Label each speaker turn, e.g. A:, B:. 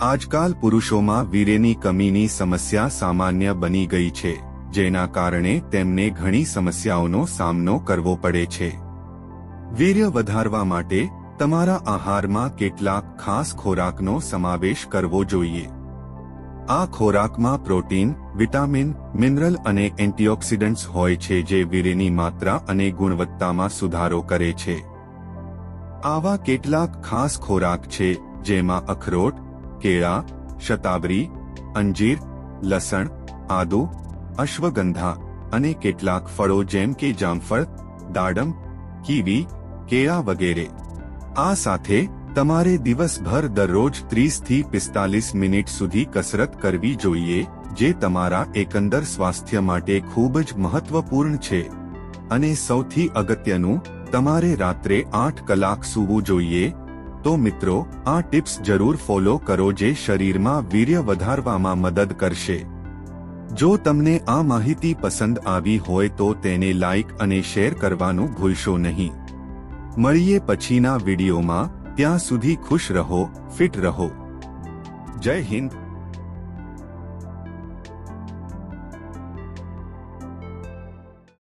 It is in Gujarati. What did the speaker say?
A: આજકાલ પુરુષોમાં વીર્યની કમીની સમસ્યા સામાન્ય બની ગઈ છે, જેના કારણે તેમને ઘણી સમસ્યાઓનો સામનો કરવો પડે છે. વીર્ય વધારવા માટે તમારા આહારમાં કેટલાક ખાસ ખોરાકનો સમાવેશ કરવો જોઈએ. આ ખોરાકમાં પ્રોટીન, વિટામિન, મિનરલ અને એન્ટીઓક્સિડન્ટ્સ હોય છે જે વીર્યની માત્રા અને ગુણવત્તામાં સુધારો કરે છે. આવા કેટલાક ખાસ ખોરાક છે, જેમાં અખરોટ કેળા, શતાબરી, અંજીર, લસણ, આદુ, અશ્વગંધા અને કેટલાક ફળો જેમ કે જામફળ, દાડમ, કીવી, કેળા વગેરે. આ સાથે તમારે દિવસભર દરરોજ ત્રીસથી પિસ્તાલીસ મિનિટ સુધી કસરત કરવી જોઈએ, જે તમારા એકંદર સ્વાસ્થ્ય માટે ખૂબ જ મહત્વપૂર્ણ છે. અને સૌથી અગત્યનું, તમારે રાત્રે આઠ કલાક સૂવું જોઈએ તો મિત્રો, આ ટિપ્સ જરૂર ફોલો કરો જે શરીરમાં વીર્ય વધારવામાં મદદ કરશે. જો તમને આ માહિતી પસંદ આવી હોય તો તેને લાઇક અને શેર કરવાનું ભૂલશો નહીં. મળીએ પછીના વિડીયોમાં, ત્યાં સુધી ખુશ રહો, ફિટ રહો. જય હિન્દ.